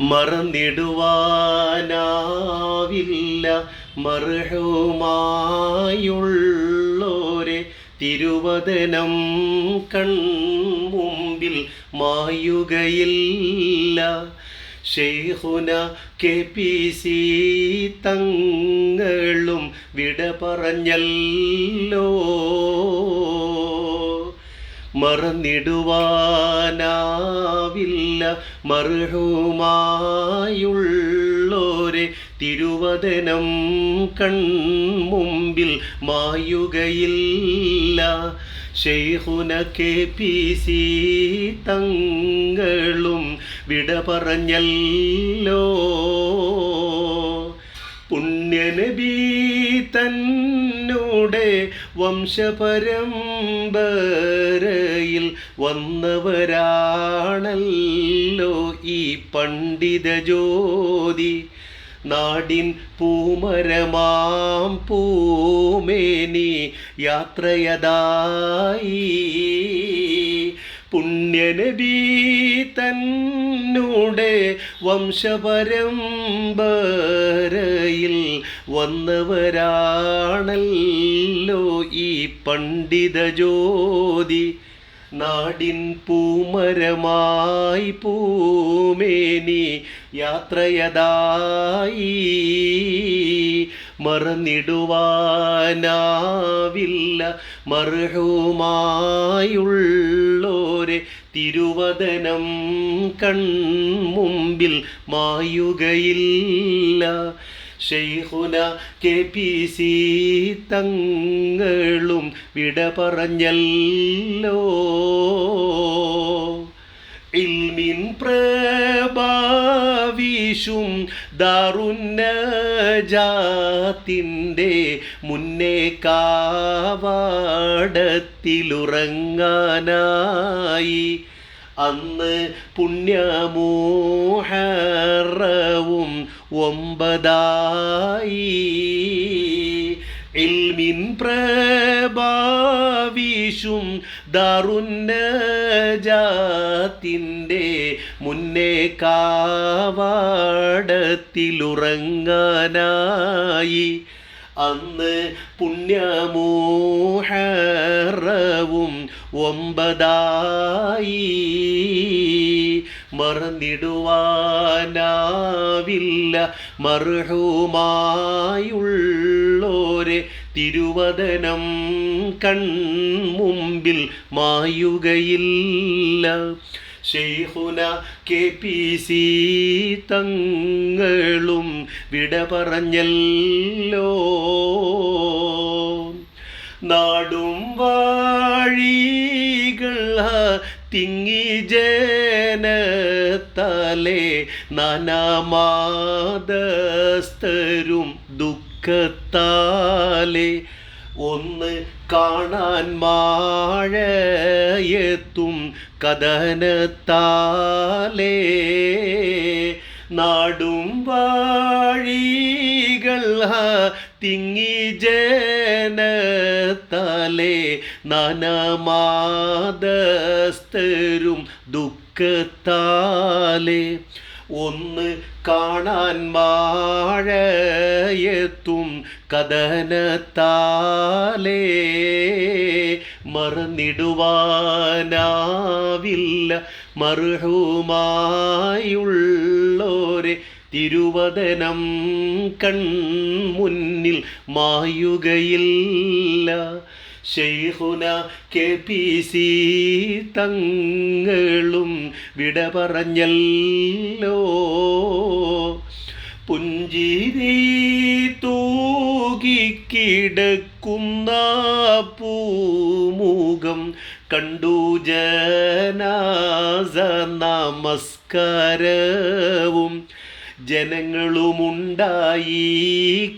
മറന്നിടുവാനാവില്ല. മറുമായുള്ളോരെ തിരുവദനം കൺമുമ്പിൽ മായുകയില്ല. ഷെയ്ഹുന കെ പി സി തങ്ങളും വിട പറഞ്ഞല്ലോ മറന്നിടുവാനാവില്ല. മറുഹുമായുള്ളോരെ തിരുവദനം കൺമുമ്പിൽ മായുകയില്ല. ഷെയ്ഹുന കെ പി സി തങ്ങളും വിട പറഞ്ഞല്ലോ പുണ്യനബി തന്നോടെ വംശപരമ്പരയിൽ വന്നവരാണല്ലോ ഈ പണ്ഡിത ജ്യോതി. നാടിൻ പൂമരമാം പൂമേനി യാത്രയതായി. പുണ്യനബി തന്നൂടെ വംശപരമ്പരയിൽ വന്നവരാണല്ലോ ഈ പണ്ഡിത ജ്യോതി നാടിൻ പൂമരമായി പൂമേനി യാത്രയതായി. മറന്നിടുവാനാവില്ല മർഹുമായുള്ളോരെ തിരുവദനം കൺമുമ്പിൽ മായുകയില്ല. ഷെയ്ഹുന കെ പി സി തങ്ങളും വിട പറഞ്ഞല്ലോ. ഇൽമിൻ പ്രഭാവിഷും ദാറുന്നജാത്തിന്റെ മുന്നേ കാവാടത്തിലുറങ്ങാനായി. അന്ന് പുണ്യമോഹറവും ഒമ്പതായി. ഇൽമിൻ പ്രഭാവിഷും ദാറുന്നജാത്തിന്റെ മുന്നേ കാവാടത്തിലുറങ്ങാനായി. അന്ന് പുണ്യമോഹറവും ഒമ്പതായി. മറന്നിടുവാനാവില്ല മർഹുമായുള്ളോരെ തിരുവദനം കൺമുമ്പിൽ മായുകയില്ല. ഷെയ്ഖുന കെ പി സി തങ്ങളും വിട പറഞ്ഞല്ലോ. നാടും വാഴികൾ തിങ്ങി ജനത്തലെ നാനാമാദസ്തരും ദുഃഖത്താലെ ഒന്ന് കാണാൻ മാഴയെത്തും കഥനത്താലേ. നാടും വാഴികൾ തിങ്ങി ജനത്താലെ നനമാദസ്തരും ദുഃഖത്താലെ. ഒന്ന് കാണാൻ മാഴയെത്തും കഥനത്താലേ. മറന്നിടുവാനാവില്ല മർഹുമായുള്ളോരെ തിരുവദനം കൺമുന്നിൽ മായുകയില്ല. ഷെയ്ഖുന കെ പി സി തങ്ങളും വിട പറഞ്ഞല്ലോ പുഞ്ചിരി തൂകിക്കിടക്കുന്ന പൂമുഖം കണ്ടു ജനാസ നമസ്കാരവും. ജനങ്ങളുമുണ്ടായി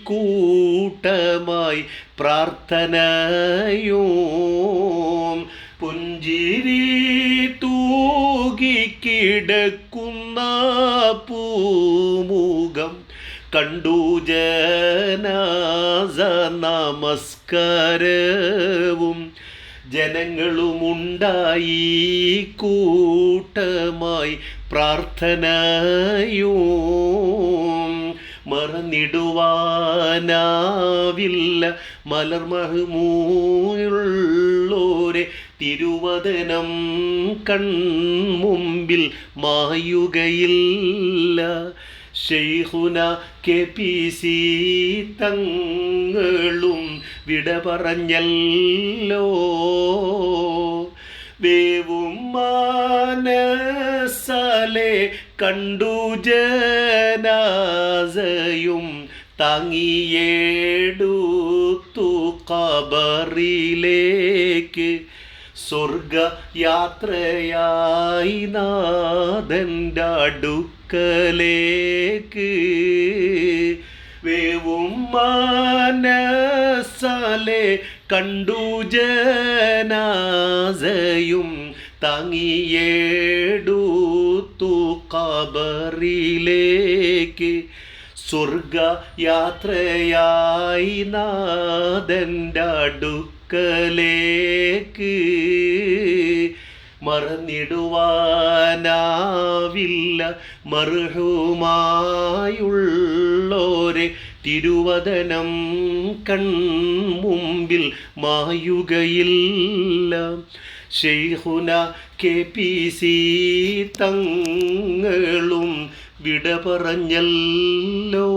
കൂട്ടമായി പ്രാർത്ഥനയും പുഞ്ചിരി തൂകിക്കിടക്കുന്ന പൂമുഖം കണ്ടു ജനാസ നമസ്കാരവും ജനങ്ങളുമുണ്ടായി കൂട്ടമായി പ്രാർത്ഥനയും മറന്നിടുവാനാവില്ല. മലർമഹമൂയുള്ളോരെ തിരുവദനം കൺമുമ്പിൽ മായുകയില്ല. ഷെയ്ഹുന കെ പി സി തങ്ങളും വിട പറഞ്ഞല്ലോ വേവും മാനസാലെ കണ്ടു ജനാസയും താങ്ങിയേടുത്തു കബറിലേക്ക് സ്വർഗ യാത്രയായി നാഥന്റെ അടുക്കലേക്ക്. വേവും മാനസാലെ കണ്ടു ജനാസയും താങ്ങിയേടുത്തു കബറിലേക്ക് സ്വർഗ യാത്രയായി നാഥന്റെ അടുക്കലേക്ക്. മറന്നിടുവാനാവില്ല മർഹുമായുള്ളോരെ തിരുവദനം കൺമുമ്പിൽ മായുകയില്ല. ഷെയ്ഹുന കെ പി സി തങ്ങളും വിട പറഞ്ഞല്ലോ